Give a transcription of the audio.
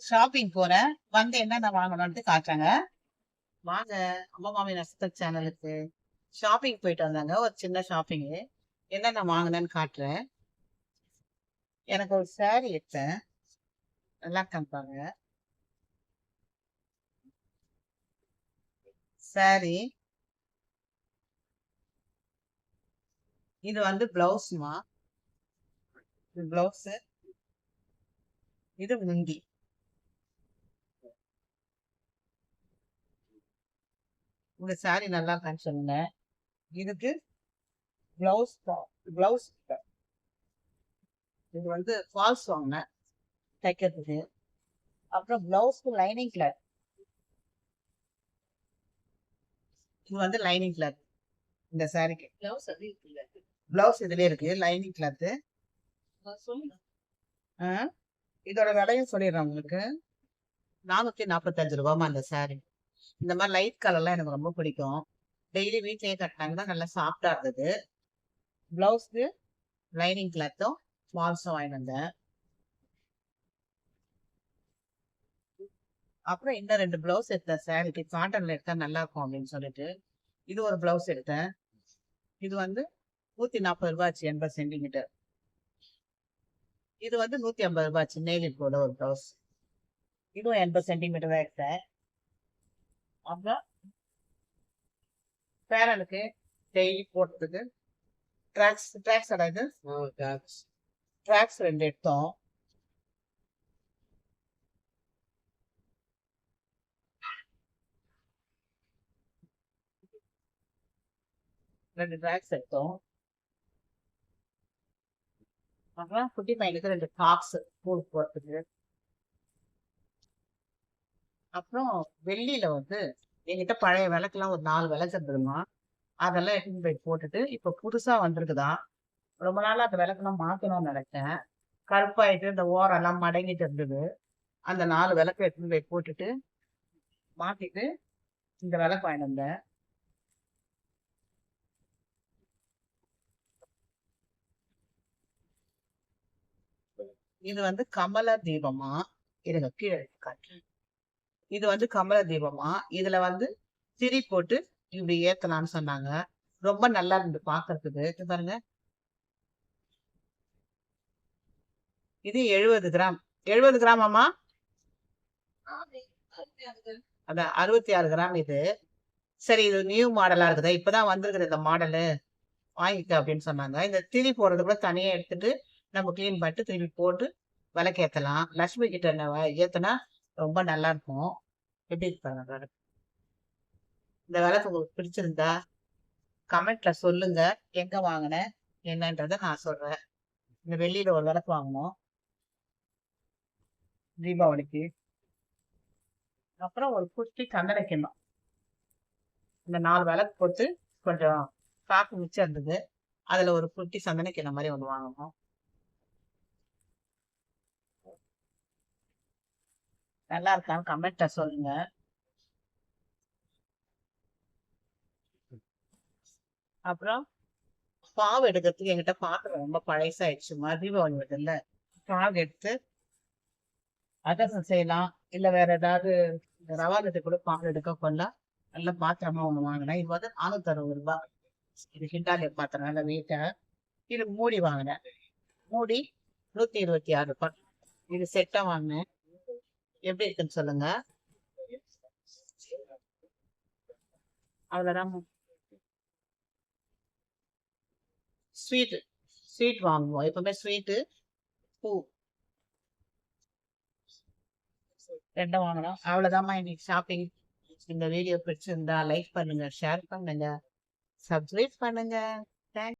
Shopping போறேன். வந்து என்னென்ன வாங்கணும்னு காட்டுறாங்க. வாங்க அம்மா மாமி நட்சத்திர சேனலுக்கு ஷாப்பிங் போயிட்டு வந்தாங்க. ஒரு சின்ன ஷாப்பிங் என்னென்ன வாங்கினேன்னு காட்டுறேன். எனக்கு ஒரு சாரி எடுத்தேன். நல்லா காமிப்பாங்க சாரி இது வந்து பிளவுஸ்மா இது பிளவுஸ் இது முந்தி. உங்க saree நல்லா இருக்கான்னு சொல்லுங்க இதுக்கு பிளவுஸ் பிளவுஸ் இது வந்து ஃபால்ஸ் வாங்கினேன் தைக்கிறதுக்கு. அப்புறம் பிளவுஸ்க்கு லைனிங் கிளாத் இது வந்து லைனிங் கிளாத் இந்த சாரிக்கு பிளவுஸ் அது பிளவுஸ் இதுலயே இருக்கு லைனிங் கிளாத் சொல்லுங்க. இதோட விலையும் சொல்லிடுறேன் உங்களுக்கு. நானூத்தி நாற்பத்தஞ்சு ரூபாமா அந்த saree. இந்த மாதிரி லைட் கலர்லாம் எனக்கு ரொம்ப பிடிக்கும். டெய்லி வீட்லயே கட்டினாங்கன்னா நல்லா சாஃப்டா இருந்தது. ப்ளவுஸ்க்கு லைனிங் கிளாத்தும் ஃபால்ஸும் வாங்கிட்டு வந்தேன். அப்புறம் இந்த ரெண்டு ப்ளவுஸ் எடுத்தேன் சாரிக்கு காட்டன்ல எடுத்தா நல்லா இருக்கும் அப்படின்னு சொல்லிட்டு. இது ஒரு ப்ளவுஸ் எடுத்தேன். இது வந்து நூத்தி நாற்பது ரூபாய்ச்சு எண்பது சென்டிமீட்டர் இது வந்து நூத்தி ஐம்பது ரூபாய்ச்சு நெய்லி போட ஒரு ப்ளவுஸ் இதுவும் எண்பது சென்டிமீட்டர் தான் எடுத்தேன். அப்புறம் பேரனுக்கு டெய்லி போடுறதுக்கு ட்ராக்ஸ் ட்ராக்ஸ் அதாவது ட்ராக்ஸ் ரெண்டு எடுத்தோம். ரெண்டு ட்ராக்ஸ் எடுத்தோம். அப்புறம் குட்டி பையனுக்கு ரெண்டு டாப்ஸ் ஸ்கூல் போறதுக்கு அப்புறம் வெள்ளியில வந்து என்கிட்ட பழைய விளக்குலாம் ஒரு நாலு விளக்கு இருந்ததுமா. அதெல்லாம் எடுத்துன்னு போய் போட்டுட்டு இப்ப புதுசா வந்திருக்குதான் ரொம்ப நாள் அந்த விளக்குலாம் மாத்தணும்னு நினைச்சேன். கருப்பாயிட்டு இந்த ஓரம் எல்லாம் மடங்கிட்டு இருந்தது. அந்த நாலு விளக்கு எடுத்துன்னு போய் போட்டுட்டு மாத்திட்டு இந்த விளக்கு வாங்கிட்டு வந்தேன். இது வந்து கமல தீபமா? இருங்க கீழே காட்டுறேன் இது வந்து கமல தீபமா? இதுல வந்து திரி போட்டு இப்படி ஏத்தலாம்னு சொன்னாங்க. ரொம்ப நல்லா இருந்து பாக்குறதுக்கு. பாருங்க. இது எழுபது கிராம். எழுபது கிராமாமா அதான் அறுபத்தி ஆறு கிராம் இது. சரி இது நியூ மாடலா இருக்குதா? இப்பதான் வந்திருக்குது இந்த மாடலு வாங்கிக்க அப்படின்னு சொன்னாங்க. இந்த திரி போடுறது கூட தனியா எடுத்துட்டு நம்ம கிளீன் பண்ணிட்டு திருப்பி போட்டு விளக்கு ஏத்தலாம் லட்சுமி கிட்ட என்ன ஏத்துனா ரொம்ப நல்லா இருக்கும். எப்படி இருப்பாங்க பாருங்க இந்த விளக்கு உங்களுக்கு பிடிச்சிருந்தா கமெண்ட்ல சொல்லுங்க. எங்க வாங்கினேன் என்னன்றத நான் சொல்றேன். இந்த வெளியில ஒரு விளக்கு வாங்கினோம். தீபாவளிக்கு. அப்புறம் ஒரு குட்டி சந்தன கிண்ணம் இந்த நாலு விளக்கு போட்டு கொஞ்சம் காக்கு மிச்சம் இருந்தது. அதுல ஒரு குட்டி சந்தன கிண்ணம் மாதிரி ஒன்று வாங்கணும் நல்லா இருக்கான்னு கமெண்ட்ல சொல்லுங்க. அப்புறம்? பாவு எடுக்கிறதுக்கு என்கிட்ட பாத்திரம் ரொம்ப பழசாயிடுச்சு. தீபாவளி வருதுல்ல பாவு எடுத்து அதர்சம் செய்யலாம். இல்ல வேற ஏதாவது இந்த ரவா லட்டு கூட பால் எடுக்க கொள்ள நல்ல பாத்திரமா ஒண்ணு வாங்கினேன் இது வந்து நானூத்தி அறுபது ரூபாய். இது ஹிண்டாலிய பாத்திரம் நல்ல வீட்டை இது மூடி வாங்கினேன். மூடி நூத்தி இருபத்தி ஆறு ரூபாய். இது செட்டா வாங்கினேன். எப்படி இருக்குன்னு சொல்லுங்க. அவ்வளவுதான் ஸ்வீட் ஸ்வீட் வாங்குவோம். எப்பவுமே ஸ்வீட்டு பூ. ரெண்டும் வாங்கணும். அவ்வளவுதாம்மா இன்னைக்கு ஷாப்பிங் இந்த வீடியோ பிடிச்சிருந்தா லைக் பண்ணுங்க ஷேர் பண்ணுங்க சப்ஸ்கிரைப் பண்ணுங்க.